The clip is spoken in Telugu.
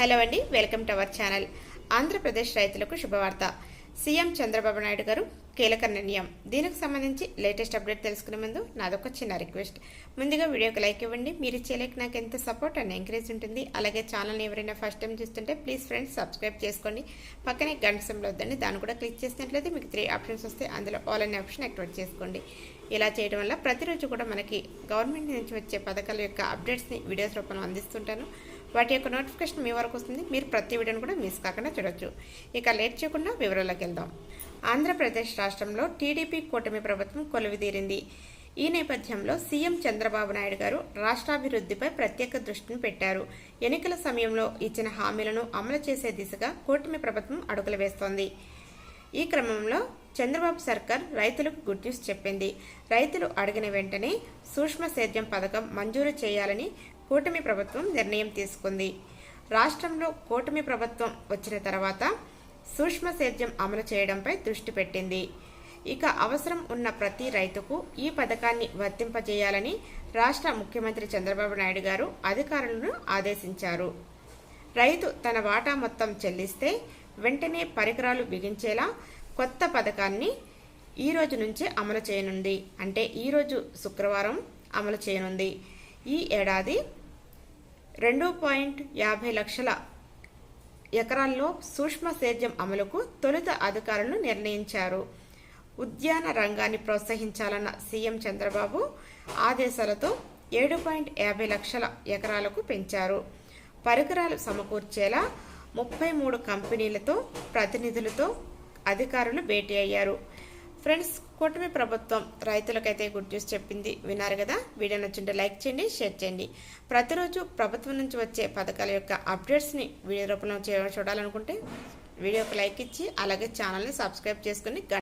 హలో అండి welcome to our channel. Andhra Pradesh రైతులకు శుభవార్త. సీఎం చంద్రబాబు నాయుడు గారు కీలక నిర్ణయం. దీనికి సంబంధించి లేటెస్ట్ అప్డేట్ తెలుసుకునే ముందు నాదొక చిన్న రిక్వెస్ట్. ముందుగా వీడియోకి లైక్ ఇవ్వండి. మీరు ఇచ్చే లైక్ నాకు ఎంత సపోర్ట్ అండ్ ఎంకరేజ్ ఉంటుంది. అలాగే ఛానల్ని ఎవరైనా ఫస్ట్ టైం చూస్తుంటే ప్లీజ్ ఫ్రెండ్స్ సబ్స్క్రైబ్ చేసుకోండి. పక్కనే గంట సంలో వద్దండి. దాన్ని కూడా క్లిక్ చేసినట్లయితే మీకు త్రీ ఆప్షన్స్ వస్తే అందులో ఆల్ అనే ఆప్షన్ యాక్టివేట్ చేసుకోండి. ఇలా చేయడం వల్ల ప్రతిరోజు కూడా మనకి గవర్నమెంట్ నుంచి వచ్చే పథకాల యొక్క అప్డేట్స్ని వీడియోస్ రూపంలో అందిస్తుంటాను. వాటి యొక్క నోటిఫికేషన్ మీ వరకు వస్తుంది. మీరు ప్రతి వీడియోని కూడా మిస్ కాకుండా చూడొచ్చు. ఇక లేట్ చేయకుండా వివరాల్లోకి వెళ్దాం. ఆంధ్రప్రదేశ్ రాష్ట్రంలో టీడీపీ కూటమి ప్రభుత్వం కొలువుదీరింది. ఈ నేపథ్యంలో సీఎం చంద్రబాబు నాయుడు గారు రాష్ట్రాభివృద్ధిపై ప్రత్యేక దృష్టిని పెట్టారు. ఎన్నికల సమయంలో ఇచ్చిన హామీలను అమలు చేసే దిశగా కూటమి ప్రభుత్వం అడుగులు వేస్తోంది. ఈ క్రమంలో చంద్రబాబు సర్కార్ రైతులకు గుడ్ న్యూస్ చెప్పింది. రైతులు అడిగిన వెంటనే సూక్ష్మ సేద్యం పథకం మంజూరు చేయాలని కూటమి ప్రభుత్వం నిర్ణయం తీసుకుంది. రాష్ట్రంలో కూటమి ప్రభుత్వం వచ్చిన తర్వాత సూక్ష్మ సేద్యం అమలు చేయడంపై దృష్టి పెట్టింది. ఇక అవసరం ఉన్న ప్రతి రైతుకు ఈ పథకాన్ని వర్తింపజేయాలని రాష్ట్ర ముఖ్యమంత్రి చంద్రబాబు నాయుడు గారు అధికారులను ఆదేశించారు. రైతు తన వాటా మొత్తం చెల్లిస్తే వెంటనే పరికరాలు బిగించేలా కొత్త పథకాన్ని ఈ రోజు నుంచే అమలు చేయనుంది. అంటే ఈరోజు శుక్రవారం అమలు చేయనుంది. ఈ ఏడాది రెండు పాయింట్ యాభై లక్షల ఎకరాల్లో సూక్ష్మ సేద్యం అమలుకు తొలుత అధికారులను నిర్ణయించారు. ఉద్యాన రంగాన్ని ప్రోత్సహించాలన్న సీఎం చంద్రబాబు ఆదేశాలతో ఏడు పాయింట్ యాభై లక్షల ఎకరాలకు పెంచారు. పరికరాలు సమకూర్చేలా ముప్పై మూడు కంపెనీలతో ప్రతినిధులతో అధికారులు భేటీ అయ్యారు. ఫ్రెండ్స్ కూటమి ప్రభుత్వం రైతులకైతే గుడ్ న్యూస్ చెప్పింది. విన్నారు కదా? వీడియో నచ్చుంటే లైక్ చేయండి షేర్ చేయండి. ప్రతిరోజు ప్రభుత్వం నుంచి వచ్చే పథకాల యొక్క అప్డేట్స్ని వీడియో రూపంలో చే- చూడాలనుకుంటే వీడియోకి లైక్ ఇచ్చి అలాగే ఛానల్ని సబ్స్క్రైబ్ చేసుకుని